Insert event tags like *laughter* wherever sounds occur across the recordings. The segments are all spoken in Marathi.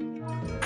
Música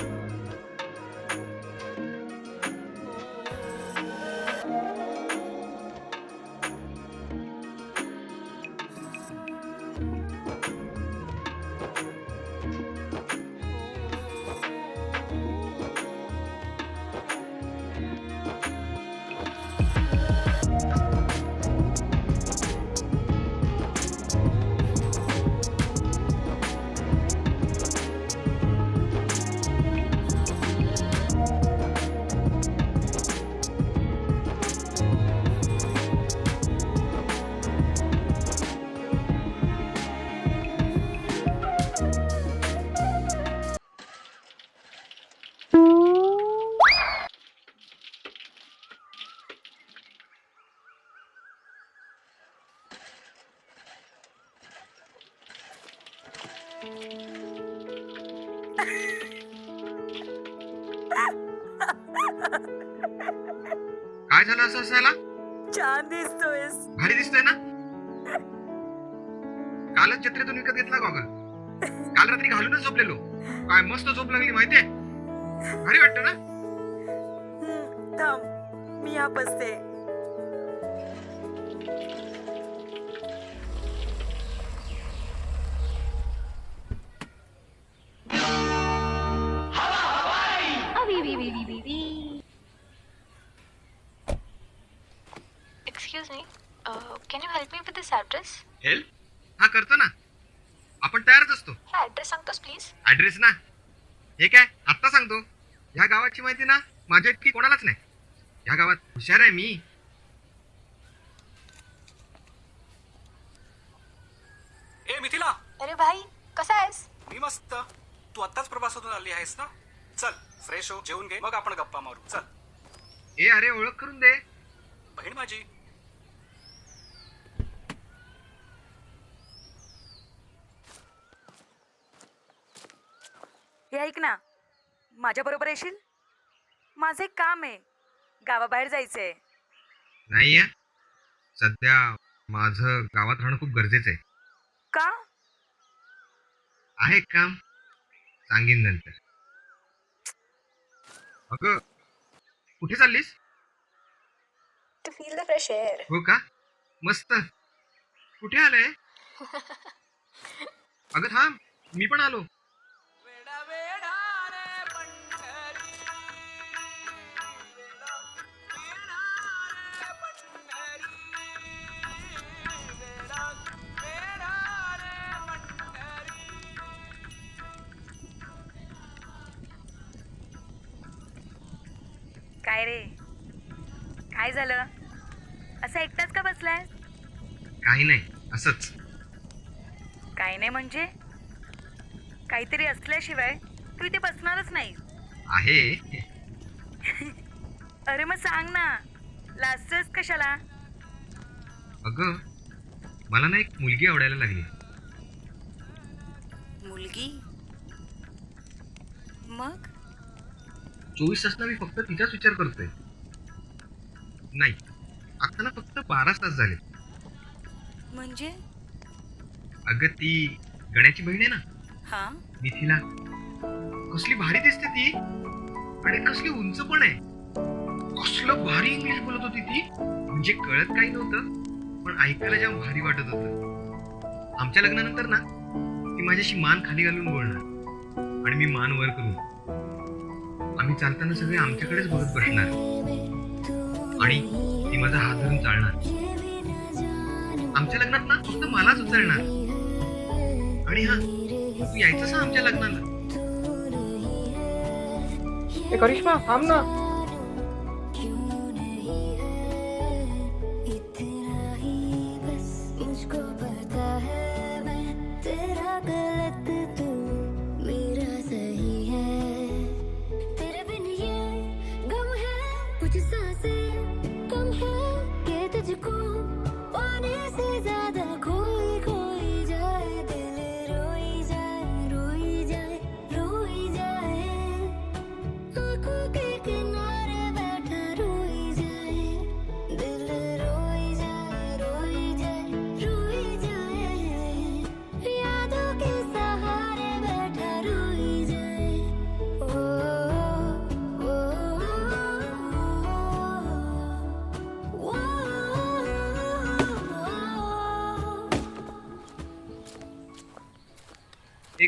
झालं असं असायला? छान दिसतोयस. भारी दिसतंय ना? कालच जत्रेतून विकत घेतला गॉगल काल रात्री घालूनच झोपलेलो. काय मस्त झोप लागली माहितीये? भारी वाटतं ना? थांब मी हा बसते address? हेल्प हा करतो ना. आपण तयारच असतो. हा ॲड्रेस सांगतोस प्लीज ऍड्रेस ना. हे काय? आत्ता सांगतो. ह्या गावाची माहिती ना माझ्या इतकी कोणालाच नाही. ह्या गावात हुशार आहे मी. ए मिथिला! अरे भाई कसा आहेस? मी मस्त. तू आत्ताच प्रवासातून आली आहेस ना? चल फ्रेश हो जेवून घे. मग आपण गप्पा मारू. चल. ए अरे ओळख करून दे. बहीण माझी. हे ऐक ना. माझ्या बरोबर येशील? माझं एक काम आहे. गावाबाहेर जायचंय. नाही सध्या माझं गावात राहणं खूप गरजेचं आहे. का? आहे काम. सांगीन नंतर. अगं कुठे चाललीस? To feel the fresh air हो का? मस्त. कुठे आलंय? *laughs* अगं थांब मी पण आलो. काय रे? काय झालं? असं एकटाच का बसलाय? काही नाही असंच. काय नाही म्हणजे? काहीतरी असल्याशिवाय तू इथे बसणारच नाही. आहे. *laughs* अरे मग सांग ना लाजतोस कशाला? अगं मला ना एक मुलगी आवडायला लागली. मुलगी? मग? चोवीस तास ना मी फक्त तिचाच विचार करतोय. नाही. आता ना फक्त बाराच तास झाले. म्हणजे? अगं ती गण्याची बहीण आहे ना? हा. मिथिला. कसली भारी दिसते ती. आणि कसली उंच पण आहे. कसलं भारी इंग्लिश बोलत होती ती. म्हणजे कळत काही नव्हतं पण ऐकायला जाम भारी वाटत होतं. आमच्या लग्नानंतर ना ती माझ्याशी मान खाली घालून बोलणार. आणि मी मान वर करून. आम्ही चालताना सगळे आमच्याकडेच बघत बसणार. आणि ती माझा हात धरून चालणार. आमच्या लग्नात ना फक्त मलाच उचलणार. आणि हा तू यायचं आमच्या लग्नाला? करिश्मा थांब ना.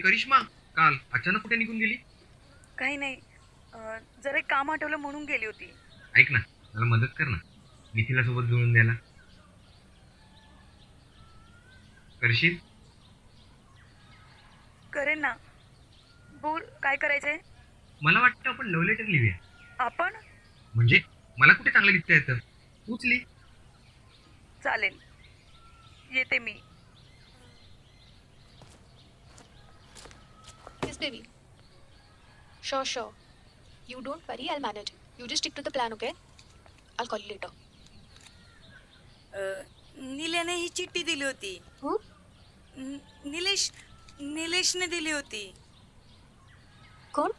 करिश्मा काल अचानक कुठे निघून गेली? काही नाही. अं, जरा एक काम आठवलं म्हणून गेली होती. ऐक ना मला मदत कर ना. मिथिला सोबत जुळून द्यायला. करशील? करेन ना. बोल काय करायचंय? मला वाटतं आपण लव्ह लेटर लिहूया. आपण? म्हणजे मला कुठे चांगलं लिहिता येतं तूच लिही चालेल. येते मी. Baby. Sure, sure. You don't worry, I'll manage. You just stick to the plan, okay? I'll call you later. निल्याने ही चिठ्ठी दिली होती Who? न- निलेश निलेशने दिली होती कोण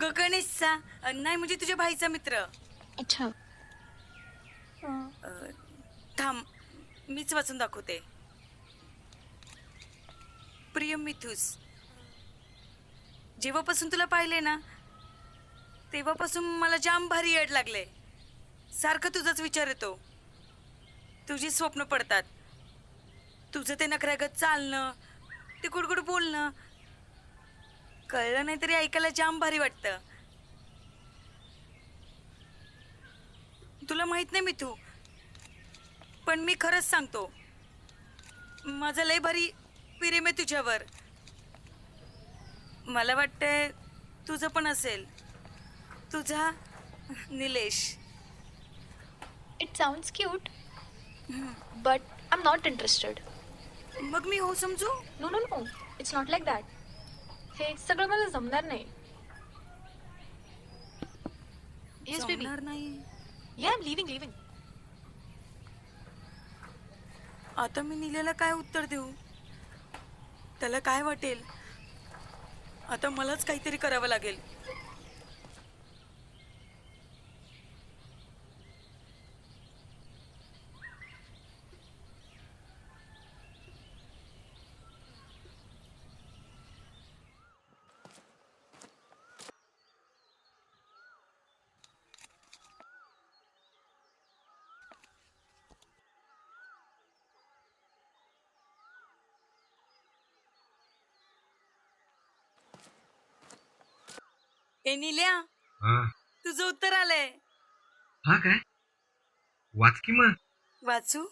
ग गणेशचा अ, नाही म्हणजे तुझ्या भाईचा मित्र अच्छा अ, थांब मीच वाचून दाखवते प्रिय मिथूस जेव्हापासून तुला पाहिले ना तेव्हापासून मला जाम भारी येड लागले. सारखं तुझाच विचार येतो. तुझी स्वप्न पडतात. तुझं ते नखऱ्यागत चालणं ते गुडगुड बोलणं. कळलं नाही तरी ऐकायला जाम भारी वाटतं. तुला माहीत नाही मिथू पण मी खरंच सांगतो. माझं लय भारी प्रेम आहे तुझ्यावर. मला वाटतंय तुझं पण असेल. तुझा Nilesh. It sound cute but I am not interested मग मी हो समजू? No no no it's not like that हे सगळं मला जमणार नाही. आता मी निलेला काय उत्तर देऊ? त्याला काय वाटेल? आता मलाच काहीतरी करावं लागेल. ए निल्या हा. तुझं उत्तर आलंय. हा काय? वाच की मग. वाचू?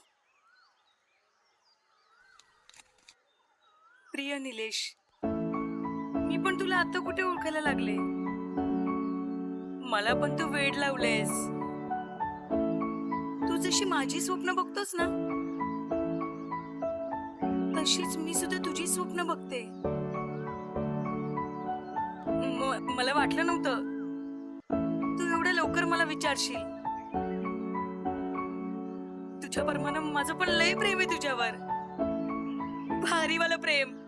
प्रिय निलेश मी पण तुला आता कुठे ओळखायला लागले? मला पण तू वेड लावलेस तू जशी माझी स्वप्न बघतोस ना तशीच मी सुद्धा तुझी स्वप्न बघते. मला वाटलं नव्हतं. तू एवढ्या लवकर मला विचारशील. तुझ्या परमानं माझं पण लय प्रेम आहे तुझ्यावर. भारीवालं प्रेम.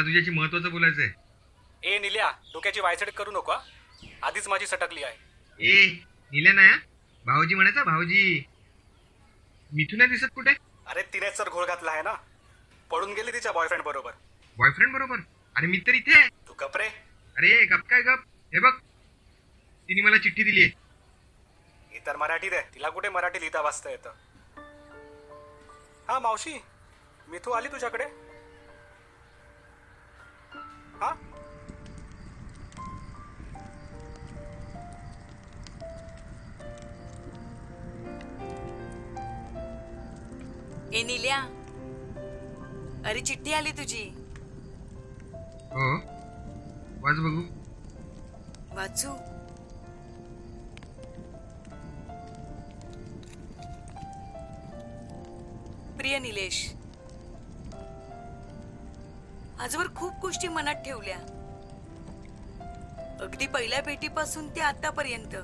मला तुझ्याशी महत्वाचं बोलायचं आहे ए निल्या डोक्याची वायचड करू नको. आधीच माझी सटकली आहे. ए निल्या ना भाऊजी म्हणायचा भाऊजी मिथू नाही दिसत कुठे? अरे तिनेच तर घोळ घातला आहे ना. पडून गेली तिच्या बॉयफ्रेंड बरोबर. बॉयफ्रेंड बरोबर? अरे मी तर इथे तू गपरे अरे गप काय गप? हे बघ तिने मला चिठ्ठी दिली आहे. ही तर मराठीत आहे तिला कुठे मराठी लिहिता वाचता येतं? हा मावशी मिथू आली तुझ्याकडे? हा? ए निल्या अरे चिठ्ठी आली तुझी. हो. वाच बघू. वाचू. प्रिय निलेश आजवर खूप गोष्टी मनात ठेवल्या. अगदी पहिल्या भेटीपासून ते आतापर्यंत.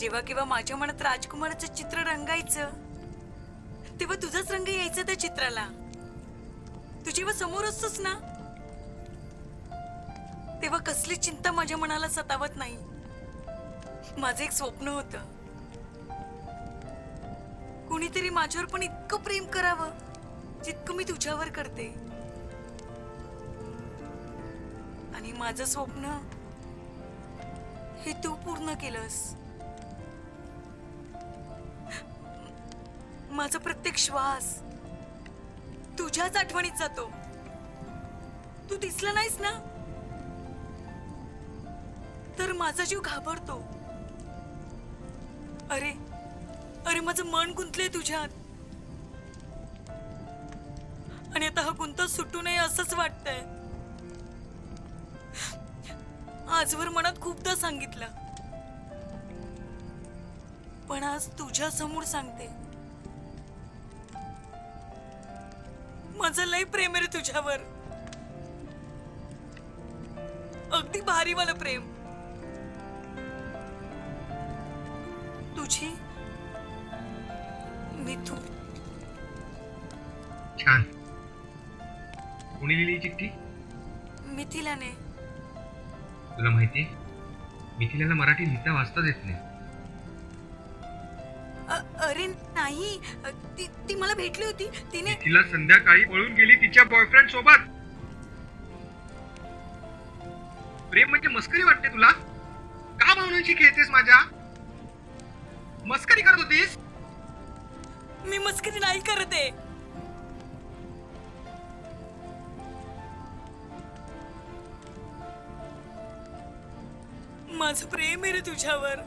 जेव्हा केव्हा माझ्या मनात राजकुमाराचं चित्र रंगायचं तेव्हा तुझाच रंग यायचा त्या चित्राला. तू जेव्हा समोर असतोस ना तेव्हा कसली चिंता माझ्या मनाला सतावत नाही. माझं एक स्वप्न होत. कुणीतरी माझ्यावर पण इतकं प्रेम करावं. जितकं मी तुझ्यावर करते. आणि माझं स्वप्न हे तू पूर्ण केलंस. माझा प्रत्येक श्वास तुझ्याच आठवणीत जातो. तू दिसला नाहीस ना? तर माझा जीव घाबरतो. अरे अरे माझं मन गुंतलंय तुझ्यात. आणि आता हा गुंता सुटू नये असंच वाटतंय. आजवर मनात खूपदा सांगितलं. पण आज तुझ्या समोर सांगते. माझं लय प्रेम आहे रे तुझ्यावर. अगदी भारी मला प्रेम. तुझी मिथू छान. कोणी लिहिली चिठ्ठी? मिथिलाने. तुला माहिती मिथिलाला मराठी लिहिता वाचताच येत नाही. अ- अरे नाही अ, ती ती मला भेटली होती तिने तिला संध्याकाळी पळून गेली तिच्या बॉयफ्रेंड सोबत. प्रेम म्हणजे मस्करी वाटते तुला? का भावनांशी खेळतेस माझ्या? मस्करी करत होतीस? मी मस्करी नाही करत. आहे माझं प्रेम आहे रे तुझ्यावर.